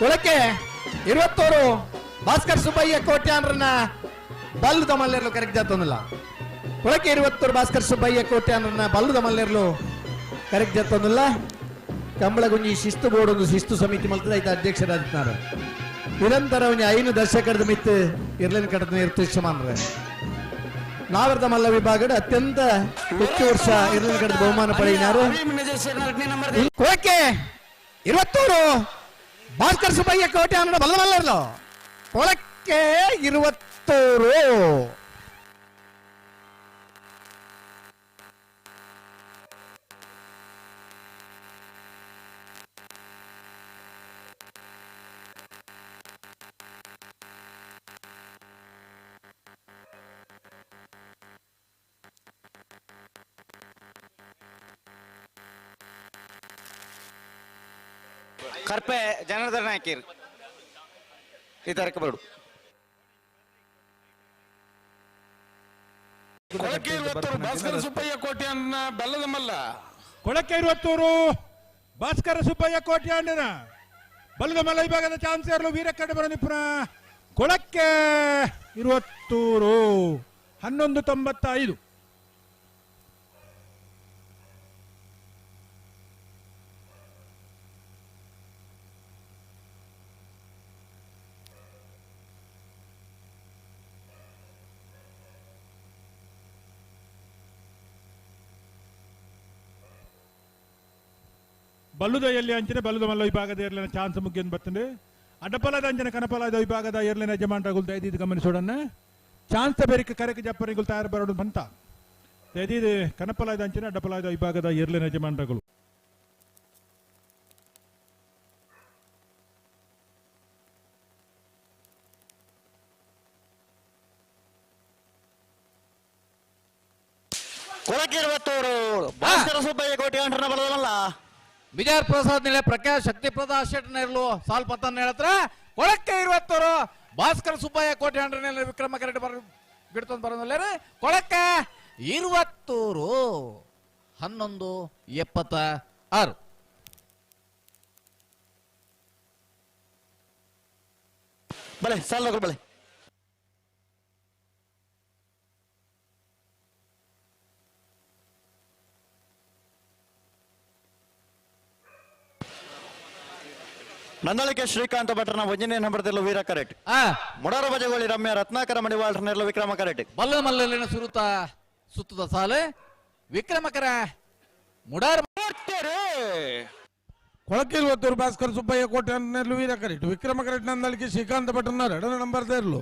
ಕೊಳಕೆ ಇರುವತ್ತೋರು ಭಾಸ್ಕರ್ ಸುಬ್ಬಯ್ಯ ಕೋಟ್ಯಾನ್ರನ್ನ ಬಲ್ಲದ ಮಲ್ಲೆರ್ಲು ಕರೆಕ್ಟ್ ಜತ್ತೊಂದಿಲ್ಲ ಕೊಳಕೆ ಇರುವತ್ತೋರು ಭಾಸ್ಕರ್ ಸುಬ್ಬಯ್ಯ ಕೋಟ್ಯಾನ್ರನ್ನ ಬಲ್ಲದ ಮಲ್ಲೆರ್ಲು ಕರೆಕ್ಟ್ ಜತ್ತೊಂದಿಲ್ಲ ಕಂಬಳಗುಂಜಿ ಶಿಸ್ತು ಬೋರ್ಡ್ ಒಂದು ಶಿಸ್ತು ಸಮಿತಿ ಮಲ್ತದ ಐತ ಅಧ್ಯಕ್ಷರಾದಿತ್ತಾರೆ ನಿರಂತರ ಒಂಜಿ ಐನು ದಶಕದ ಮಿತ್ ಇರ್ಲಿನ ಕಡದ ನಿರ್ತಿಷ್ಯಮಾನ್ರೆ ನಾವರ್ದ ಮಲ್ಲ ವಿಭಾಗದ ಅತ್ಯಂತ ಹೆಚ್ಚು ವರ್ಷ ಇರ್ಲಿನ ಕಡೆ ಬಹುಮಾನ ಪಡೆಯಿನಾರು ಕೋಕೆ ಇರುವತ್ತೂರು ಭಾಸ್ಕರ್ ಸುಬ್ಬಯ್ಯ ಕೋಟೆ ಅನ್ನೋ ಬಲ್ಲ ಬಲ್ಲರ್ಲು ಕೊಳಕ್ಕೆ ಇರುವತ್ತೂರು. ಕರ್ಪೆ ಜನಾರ್ದನ ನಾಯಕಿರ್ ಈ ತರಕ ಬರಡು ಕೊಳಕೆ ಇರುವತ್ತೂರು ಭಾಸ್ಕರ ಸುಬ್ಬಯ್ಯ ಕೋಟೆ ಅನ್ನ ಬೆಲ್ಲದ ಮಲ್ಲ. ಕೊಳಕ್ಕೆ ಇರುವತ್ತೂರು ಭಾಸ್ಕರ ಸುಬ್ಬಯ್ಯ ಕೋಟ್ಯಾಂಡನ ಬಲ್ಲದ ಮಲ್ಲ ವಿಭಾಗದ ಚಾನ್ಸರ್ಲು ವೀರಕ್ಕಡೆ ಬರನಿಪುರ ಕೊಳಕ್ಕೆ ಇರುವತ್ತೂರು ಹನ್ನೊಂದು ತೊಂಬತ್ತೈದು. ಬಲ್ಲುದ ಎಲ್ಲಿ ಅಂಚನೆ, ಬಲ್ಲುದ ಮಲ್ಲ ವಿಭಾಗದ ಏರ್ಲಿನ ಚಾನ್ಸ್ ಮುಗಿಯನ್ ಬರ್ತದೆ. ಅಡ್ಡಪಲದ ಅಂಚನೆ ಕನಪಲದ ವಿಭಾಗದ ಏರ್ಲಿನ ಯಜಮಾನರಾಗುಲ್ ದಯದೀದ್ ಗಮನಿಸೋಡನ್ನ ಚಾನ್ಸ್ ಬೇರಿಕೆ ಕರೆಕ್ ಜಪ್ಪರಿಗುಲ್ ತಯಾರು ಬರೋಡು ಬಂತ ದಯದೀದ್ ಕನಪಲದ ಅಂಚನೆ ಅಡ್ಡಪಲದ ವಿಭಾಗದ ಏರ್ಲಿನ ಯಜಮಾನರಾಗುಲು ಕೊಳಕೆ ಇರುವತ್ತೂರು, ಭಾಸ್ಕರ ಸುಬ್ಬಯ್ಯ ಕೋಟಿ ಅಂಟ್ರನ ಬಲದಲ್ಲ ವಿಜಯ ಪ್ರಸಾದ್ ನಿಲೆ ಪ್ರಕಾಶ್ ಶಕ್ತಿ ಪ್ರದಾಶ್ ಇರಲು ಇರ್ಲು. ಸಾಲ್ ಪತನ್ ಹೇಳತ್ರ. ಕೊಳಕ್ಕೆ ಇರುವತ್ತೂರು ಭಾಸ್ಕರ್ ಸುಬ್ಬಯ್ಯ ಕೋಟೆ ಅಂಡ್ರನೆಲ್ಲ ವಿಕ್ರಮ ಕರೆಕ್ಟ್ ಬರ ಬಿಡ್ತಂದ್ ಬರೋದಲ್ಲ ಕೊಳಕ್ಕೆ ಇರುವತ್ತೂರು ಹನ್ನೊಂದು ಎಪ್ಪತ್ತ ಆರು. ಬಲೆ ಸಾಲ್ ಬಲೆ ನಂದಳಿಕೆ ಶ್ರೀಕಾಂತ ಭಟ್ರನ ಒಂಜನೇ ನಂಬರ್ದೆಲ್ಲ ವೀರ ಕರೆಕ್ಟ್ ಆ. ಮುಡಾರ ಬಜಗೋಳಿ ರಮ್ಯ ರತ್ನಾಕರ ಮಡಿವಾಳ್ರನೆಲ್ಲ ವಿಕ್ರಮ ಕರೆಕ್ಟ್ ಬಲ್ಲ ಮಲ್ಲಲಿನ ಸುರುತ ಸುತ್ತದ ಸಾಲೆ. ವಿಕ್ರಮಕರ ಮುಡಾರ ಕೊಳಕಿಲ್ ಒತ್ತೂರು ಭಾಸ್ಕರ್ ಸುಬ್ಬಯ್ಯ ಕೋಟೆ ಅನ್ನೆರ್ಲು ವೀರ ಕರೆಕ್ಟ್ ವಿಕ್ರಮ ಕರೆಕ್ಟ್ ನಂದಳಿಕೆ ಶ್ರೀಕಾಂತ ಭಟ್ರನ ಎರಡನೇ ನಂಬರ್ ದೇರ್ಲು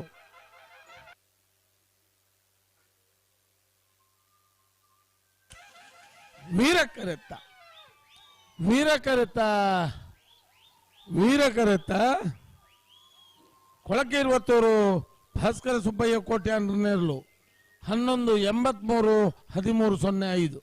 ವೀರ ಕರೆತ್ತ ವೀರ ಕರೆತ್ತ ವೀರ ಕರೆತ್ತ ಕೊಳಕೆ ಇರುವತ್ತೂರು ಭಾಸ್ಕರ ಸುಬ್ಬಯ್ಯ ಕೋಟೆ ನೆರಳು. ಹನ್ನೊಂದು ಎಂಬತ್ಮೂರು ಹದಿಮೂರು ಸೊನ್ನೆ ಐದು.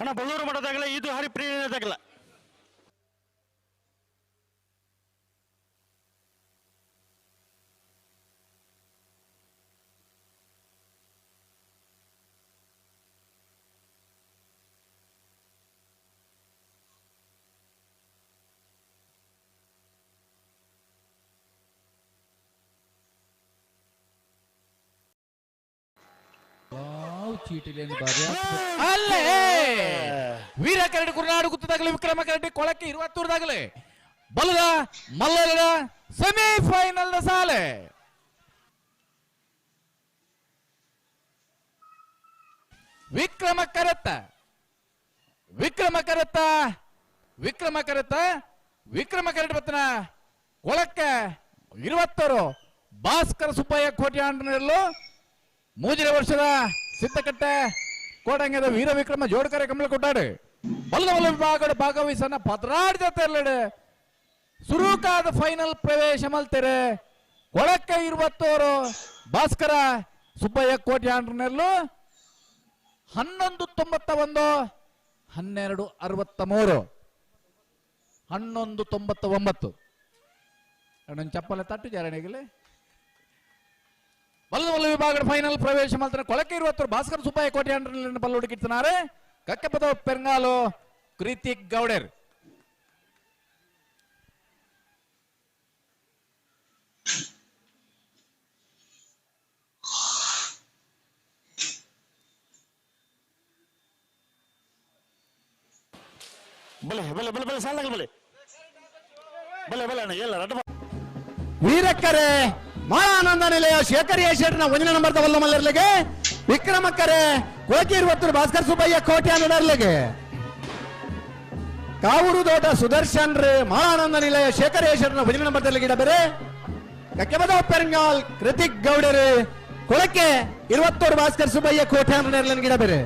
ಅಣ್ಣ ಬಳ್ಳೂರು ಮಠದಾಗಲ ಇದು ಅಲ್ಲೇ! ವೀರ ಕರಡಿ ಕುರುನಾಡು ಗುತ್ತದಾಗಲಿ ವಿಕ್ರಮ ಕರಡಿ ಕೊಳಕ್ಕೆ ಇರುವತ್ತೂರದಾಗಲಿ. ಬಲದ ಮಲ್ಲದ ಸೆಮಿಫೈನಲ್ ಸಾಲೆ. ವಿಕ್ರಮ ಕರತ್ತ ವಿಕ್ರಮ ಕರತ್ತ ವಿಕ್ರಮ ಕರತ್ತ ವಿಕ್ರಮ ಕರಡಿ ಬತ್ತನ ಕೊಳಕ್ಕೆ ಇರುವತ್ತರು ಭಾಸ್ಕರ ಸುಬ್ಬಯ್ಯ ಕೋಟ್ಯಾಂಡನಲ್ಲೂ ಮೂಜಿನ ವರ್ಷದ ಸಿದ್ದಕಟ್ಟೆ ಕೋಟಂಗದ ವೀರ ವಿಕ್ರಮ ಜೋಡ್ಕರೆ ಕಮಲ ಕೊಟ್ಟಾಡು ಬಲ್ಲ ಬಲ್ಲ ವಿಭಾಗದ ಭಾಗವಹಿಸನ ಪದರಾಡಿದ ತೆರಳಿಡು ಸುರುಕಾದ ಫೈನಲ್ ಪ್ರವೇಶ ಮಲ್ತೆರೆ. ಕೊಳಕ್ಕೆ ಇರುವತ್ತೋರು, ಭಾಸ್ಕರ, ಸುಬ್ಬಯ್ಯ ಕೋಟ್ಯಾಂಡ್ರನೆಲ್ಲೂ ಹನ್ನೊಂದು ತೊಂಬತ್ತ ಒಂದು, ಹನ್ನೆರಡು ಅರವತ್ತ ಮೂರು. ಹನ್ನೊಂದು ತೊಂಬತ್ತ ಒಂಬತ್ತು. ಚಪ್ಪಲೆ ತಟ್ಟು ಜಾರಣಿಗಲೇ ಬಲ್ಲದ ಬಲ್ಲ ವಿಭಾಗದ ಫೈನಲ್ ಪ್ರವೇಶ ಮಾಡ್ತಾರೆ ಕೊಳಕೆ ಇರುವತ್ತರು ಭಾಸ್ಕರ್ ಸುಬ್ಬಯ್ಯ ಕೋಟೆ ಅಂಡ್ರಲ್ಲಿ ಬಲ್ಲು ಹುಡುಕಿಡ್ತಾರೆ ಕಕ್ಕಪದ ಪೆರ್ಗಾಲು ಕೃತಿಕ್ ಗೌಡರ್ ಬಲೆ ಬಲೆ ಬಲೆ ಬಲೆ ಸಾಲಾಗಲ್ಲ ಬಲೆ ಬಲೆ ಬಲೆ ಅಣ್ಣ ಎಲ್ಲ ರಡ್ಡ ವೀರಕ್ಕರೆ ಮಾಳಾನಂದ ನಿಲಯ ಶೇಖರ್ ಶೆಟ್ನ ಒಂದನೇ ನಂಬರ್ ವಲ್ಲ ಮಲ್ಲರ್ಲಿಗೆ ವಿಕ್ರಮಕ್ಕರೆ ಕೋಟಿ ಇರುವತ್ತರು ಭಾಸ್ಕರ್ ಸುಬ್ಬಯ್ಯ ಕೋಟಿ ಅನ್ನಡರ್ಲಿಗೆ ಕಾವೂರು ದೋಟ ಸುದರ್ಶನ್ ರೇ ಮಹಾನಂದ ನಿಲಯ ಶೇಖರ್ ಶೆಟ್ನ ಒಂದನೇ ನಂಬರ್ ತರಲಿಗೆ ಬೇರೆ. ಕಕ್ಕೆಬದ ಪೆರಂಗಾಲ್ ಕೃತಿಕ್ ಗೌಡರು ಕೊಳಕ್ಕೆ ಇರುವತ್ತೋರು ಭಾಸ್ಕರ್ ಸುಬ್ಬಯ್ಯ ಕೋಟೆ ಅನ್ನಡರ್ಲಿನ ಗಿಡ ಬೇರೆ.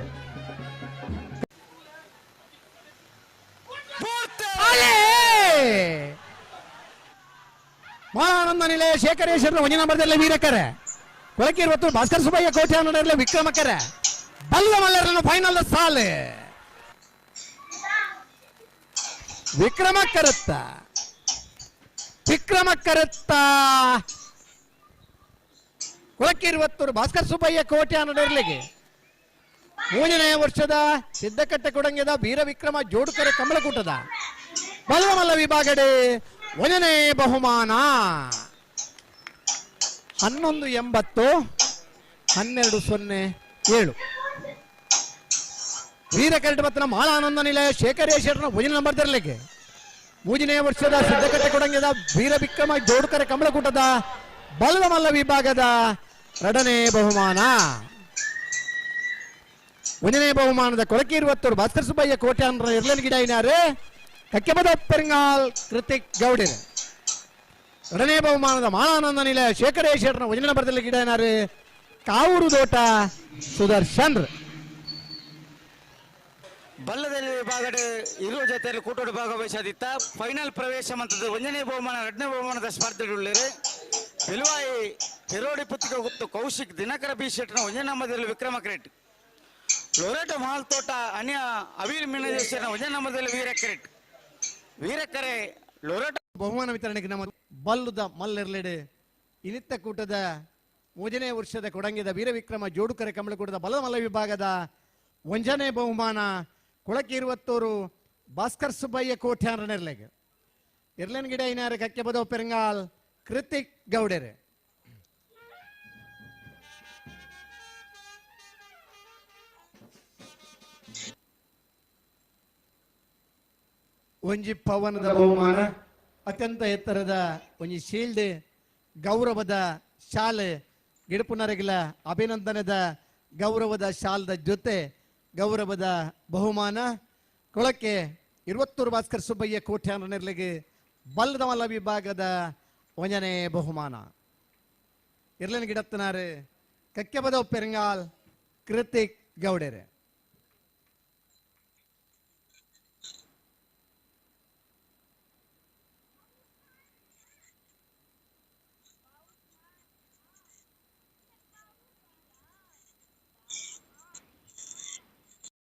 ಮಾನಂದ ನಿಲಯ ಶೇಖರೇಶ್ವರ ವಜನ ನಂಬರ್ದಲ್ಲಿ ವೀರಕ್ಕರೆ ಕೊಳಕಿ ಇರುವತ್ತು ಭಾಸ್ಕರ್ ಸುಬ್ಬಯ್ಯ ಕೋಟೆ ಅನ್ನೋದ್ರಲ್ಲಿ ವಿಕ್ರಮಕ್ಕರೆ ಬಲ್ಲ ಮಲ್ಲರನ್ನು ಫೈನಲ್ ಸಾಲೆ. ವಿಕ್ರಮಕ್ಕರತ್ತ ವಿಕ್ರಮಕ್ಕರತ್ತ ಕೊಳಕಿ ಇರುವತ್ತೂರು ಭಾಸ್ಕರ್ ಸುಬ್ಬಯ್ಯ ಕೋಟೆ ಅನ್ನೋದ್ರಲ್ಲಿಗೆ. ಮೂರನೇ ವರ್ಷದ ಸಿದ್ದಕಟ್ಟೆ ಕೊಡಂಗೆದ ವೀರ ವಿಕ್ರಮ ಜೋಡುಕರೆ ಕಮಲಕೂಟದ. ಬಲಮಲ್ಲ ವಿಭಾಗಡೆ ಒಂದನೇ ಬಹುಮಾನ. ಹನ್ನೊಂದು ಎಂಬತ್ತು, ಹನ್ನೆರಡು ಸೊನ್ನೆ ಏಳು. ವೀರ ಕರಟಪತ್ರ ಮಾಳಾನಂದ ನಿಲಯ ಶೇಖರೇಶ್ವರನ ಭುಜನ ನಂಬರ್ ತರಲಿಕ್ಕೆ. ಮೂಜನೇ ವರ್ಷದ ಸಿದ್ಧಕಟ್ಟೆ ಕೊಡಂಗದ ವೀರ ವಿಕ್ರಮ ಜೋಡುಕರೆ ಕಮಲಕೂಟದ ಬಲದ ಮಲ್ಲ ವಿಭಾಗದ ಎರಡನೇ ಬಹುಮಾನ. ಒಂದನೇ ಬಹುಮಾನದ ಕೊಳಕೆ ಇರುವತ್ತರು ಭಾಸ್ಕರ್ ಸುಬ್ಬಯ್ಯ ಕೋಟೆ ಅಂದ್ರ ಇರ್ಲನ್ ಗಿಡ ಏನಾರು ಕಕ್ಕೆಬದ ಪೆರಿಂಗಾಲ್ ಕೃತಿಕ್ ಗೌಡಿರ್. ಎರಡನೇ ಬಹುಮಾನದ ಮಾನಾನಂದ ನಿಲಯ ಶೇಟ್ನ ವಜನ ಬರದಲ್ಲಿ ಗಿಡ ಏನಾರು? ಕಾವೂರು ದೋಟ ಸುದರ್ಶನ್ ಬಲ್ಲದಲ್ಲಿ ವಿಭಾಗದ ಇರುವ ಜೊತೆಯಲ್ಲಿ ಕೂಟೋಡು ಭಾಗವಹಿಸದಿತ್ತ ಫೈನಲ್ ಪ್ರವೇಶ ಮಂತದ ಒಂದನೇ ಬಹುಮಾನ, ಎರಡನೇ ಬಹುಮಾನದ ಸ್ಪರ್ಧೆಗಳಿರು ಬಿಲ್ವಾಯಿ ಹೆರೋಡಿ ಪುತ್ತಿಕ ಗುತ್ತು ಕೌಶಿಕ್, ದಿನಕರ ಬಿ ಶೆಟ್ನ ಒಂದನೇ ನಂಬರದಲ್ಲಿ ವಿಕ್ರಮ ಕ್ರೆಟ್. ಲೊರೆಟೋ ಮಾಲ್ ತೋಟ ಅನ್ಯ ಅವಿಲ್ ಮೀನದೇಶನ ಒಂದನೇ ನಂಬರದಲ್ಲಿ ವೀರ ಕ್ರೇಟ್ ವೀರಕರೆ ಲೊರೇಟ ಬಹುಮಾನ ವಿತರಣೆಗೆ ನಮ್ಮ ಬಲ್ಲುದ ಮಲ್ಲಿರ್ಲೆಡೆ ಇನಿತ್ತ ಕೂಟದ ಮೂಜನೇ ವರ್ಷದ ಕೊಡಂಗಿದ ವೀರವಿಕ್ರಮ ಜೋಡುಕರೆ ಕಮಲಕೂಟದ ಬಲದ ಮಲ್ಲ ವಿಭಾಗದ ಒಂಜನೇ ಬಹುಮಾನ ಕೊಳಕಿ ಇರುವತ್ತೂರು ಭಾಸ್ಕರ್ ಸುಬ್ಬಯ್ಯ ಕೋಟೆ ನೆರ್ಲೆಗೆ. ಇರ್ಲನ್ ಗಿಡ ಇನಾರ ಕಕ್ಕೆ ಬದೋ ಪೆರಂಗಾಲ್ ಕೃತಿಕ್ ಗೌಡೆರೆ. ಒಂಜಿ ಪವನದ ಬಹುಮಾನ, ಅತ್ಯಂತ ಎತ್ತರದ ಒಂಜಿ ಶೀಲ್ಡ್, ಗೌರವದ ಶಾಲೆ, ಗಿಡಪುನರಗಿಲ ಅಭಿನಂದನದ ಗೌರವದ ಶಾಲದ ಜೊತೆ ಗೌರವದ ಬಹುಮಾನ. ಕೊಳಕ್ಕೆ ಇರುವತ್ತೂರು ಭಾಸ್ಕರ್ ಸುಬ್ಬಯ್ಯ ಕೋಟ್ಯಾನರ್ಲಿಗೆ ಬಲ್ಲದಮಲ ವಿಭಾಗದ ಒಂಜನೇ ಬಹುಮಾನ. ಇರ್ಲನ್ ಗಿಡತ್ತನಾರೆ ಕಕ್ಕೆ ಬದ ಪೆರಂಗಾಲ್, ಕೃತಿಕ್ ಗೌಡೆರೆ.